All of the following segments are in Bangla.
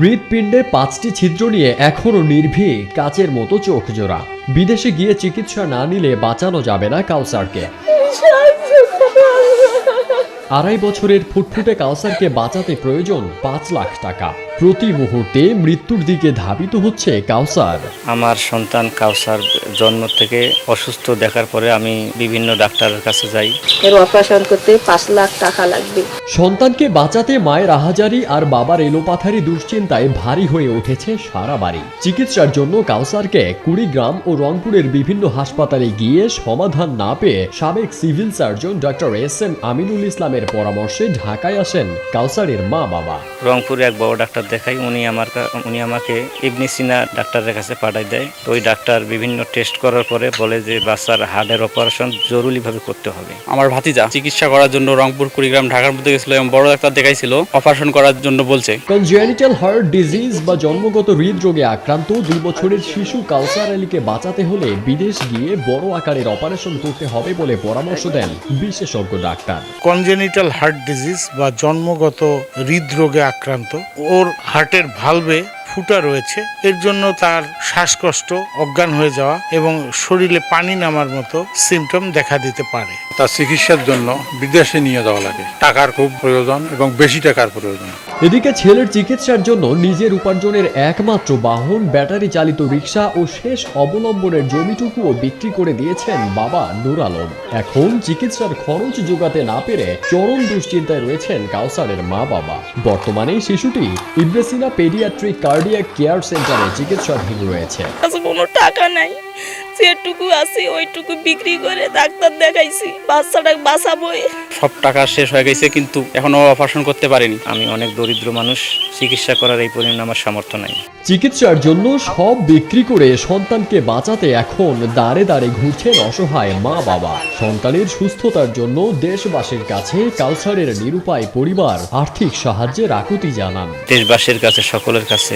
হৃৎপিণ্ডে পাঁচটি ছিদ্র নিয়ে এখনও নির্ভীক, কাচের মতো চোখ জোড়া বিদেশে গিয়ে চিকিৎসা না নিলে বাঁচানো যাবে না কাউসারকে। আড়াই বছরের ফুটফুটে কাউসারকে বাঁচাতে প্রয়োজন পাঁচ লাখ টাকা। প্রতি মুহূর্তে মৃত্যুর দিকে ধাবিত হচ্ছে কাউসার। আমার সন্তান কাউসার জন্ম থেকে অসুস্থ দেখার পরে আমি বিভিন্ন ডাক্তারের কাছে যাই। এর অপারেশন করতে পাঁচ লাখ টাকা লাগবে। সন্তানকে বাঁচাতে মায়ের আহাজারি আর বাবার এলোপাথারি দুশ্চিন্তায় ভারী হয়ে উঠেছে সারা বাড়ি। চিকিৎসার জন্য কাউসারকে কুড়িগ্রাম ও রংপুরের বিভিন্ন হাসপাতালে গিয়ে সমাধান না পেয়ে সাবেক civil surgeon doctor S M Aminul ইসলামের পরামর্শে ঢাকায় আসেন কাউসারের মা বাবা। রংপুরে এক বড় ডাক্তার দেখাই উনি আমার উনি আমাকে ইবনি সিনা ডাক্তারের কাছে পাঠাই দেয়। তো ওই ডাক্তার বিভিন্ন টেস্ট করার পরে বলে যে বাচ্চার হার্টের অপারেশন জরুরিভাবে করতে হবে। আমার ভাতিজা চিকিৎসা করার জন্য রংপুর কুড়িগ্রাম ঢাকার মধ্যে গেছিল এবং বড় ডাক্তার দেখাইছিল অপারেশন করার জন্য বলছে। কনজেনিটাল হার্ট ডিজিজ বা জন্মগত হৃদরোগে আক্রান্ত দুই বছরের শিশু কাউসার আলীকে বাঁচাতে হলে বিদেশ গিয়ে বড় আকারের অপারেশন করতে হবে বলে পরামর্শ দেন বিশেষজ্ঞ ডাক্তার। কনজেনিটাল হার্ট ডিজিজ বা জন্মগত হৃদরোগে আক্রান্ত ওর হার্টের ভালভে ফুটা রয়েছে। এর জন্য তার শ্বাসকষ্ট অজ্ঞান হয়ে যাওয়া এবং শরীরে পানি নামার মতো সিমটম দেখা দিতে পারে। তার চিকিৎসার জন্য বিদেশে নিয়ে যাওয়া লাগে। টাকার খুব প্রয়োজন এবং বেশি টাকার প্রয়োজন। এদিকে ছেলের চিকিৎসার জন্য নিজের উপার্জনের একমাত্র বাহন ব্যাটারি চালিত রিক্সা ও শেষ অবলম্বনের জমিটুকুও বিক্রি করে দিয়েছেন বাবা নুর আলম। এখন চিকিৎসার খরচ যোগাতে না পেরে চরম দুশ্চিন্তায় রয়েছেন কাউসারের মা বাবা বর্তমানে শিশুটি ইব্রেসিনা পেডিয়াট্রিক কার্ডিয়াক কেয়ার সেন্টারে চিকিৎসাধীন রয়েছে। কাছে কোনো টাকা নাই। যেটুকু আছে ওইটুকু বিক্রি করে ডাক্তার দেখাইছি বাচ্চাটাকে বাঁচাবোই সব টাকা শেষ হয়ে গেছে কিন্তু এখনও অপারেশন করতে পারেনি। আমি অনেক দরিদ্র মানুষ চিকিৎসা করার এই পরিমাণ আমার সামর্থ্য নাই। চিকিৎসার জন্য সব বিক্রি করে সন্তানকে বাঁচাতে এখন দাঁড়ে দাঁড়ে ঘুরছেন অসহায় মা বাবা সন্তানের সুস্থতার জন্য দেশবাসীর কাছে কালচারের নিরুপায় পরিবার আর্থিক সাহায্যের আকুতি জানান। দেশবাসীর কাছে সকলের কাছে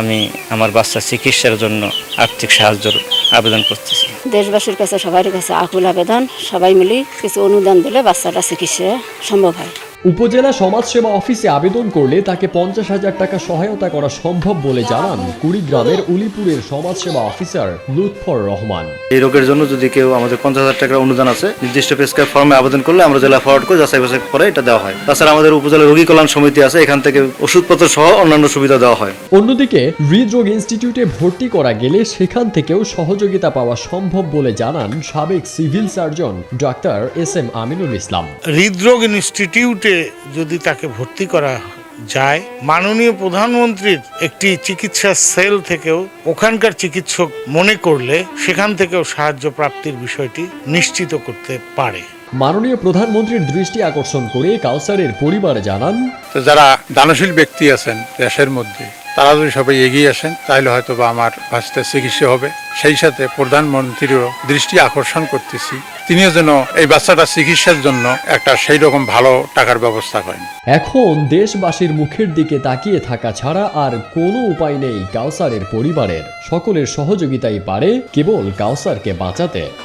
আমি আমার বাচ্চার চিকিৎসার জন্য আর্থিক সাহায্যের আবেদন করতেছি। দেশবাসীর কাছে সবার কাছে আকুল আবেদন। সবাই মিলে কিছু অনুদান দিলে বাচ্চাটা চিকিৎসা সম্ভব হয়। উপজেলা সমাজসেবা অফিসে আবেদন করলে তাকে পঞ্চাশ হাজার টাকা সহায়তা করা সম্ভব বলে জানান কুড়িগ্রামের উলিপুরের সমাজসেবা অফিসার লুৎফর রহমান। এই রোগের জন্য যদি কেউ আমাদের পঞ্চাশ হাজার টাকার অনুদান আছে নির্দিষ্ট প্রেসক্রাইব ফর্মে আবেদন করলে আমরা জেলা ফরওয়ার্ড করে যাচাই বাছাই করে এটা দেওয়া হয়। তাছাড়া আমাদের উপজেলা রোগী কল্যাণ সমিতি আছে এখান থেকে ওষুধপত্র সহ অন্যান্য সুবিধা দেওয়া হয়। অন্যদিকে হৃদরোগ ইনস্টিটিউটে ভর্তি করা গেলে সেখান থেকেও সহযোগিতা পাওয়া সম্ভব বলে জানান সাবেক civil surgeon doctor S M Aminul Islam. হৃদরোগ ইনস্টিটিউটে যদি তাকে ভর্তি করা যায় মাননীয় প্রধানমন্ত্রীর একটি চিকিৎসা সেল থেকেও ওখানকার চিকিৎসক মনে করলে সেখান থেকেও সাহায্য প্রাপ্তির বিষয়টি নিশ্চিত করতে পারে। মাননীয় প্রধানমন্ত্রীর দৃষ্টি আকর্ষণ করে কাউসারের পরিবার জানান যারা দানশীল ব্যক্তি আছেন দেশের মধ্যে তারা যদি সবাই এগিয়ে আসেন, তাহলে হয়তো বা আমার ভাষাতে চিকিৎসা হবে। সেই সাথে প্রধানমন্ত্রীরও দৃষ্টি আকর্ষণ করতেছি। তিনিও যেন এই বাচ্চাটা চিকিৎসার জন্য একটা সেই রকম ভালো টাকার ব্যবস্থা করেন। এখন দেশবাসীর মুখের দিকে তাকিয়ে থাকা ছাড়া আর কোনো উপায় নেই কাউসারের পরিবারের। সকলের সহযোগিতাই পারে কেবল কাউসারকে বাঁচাতে।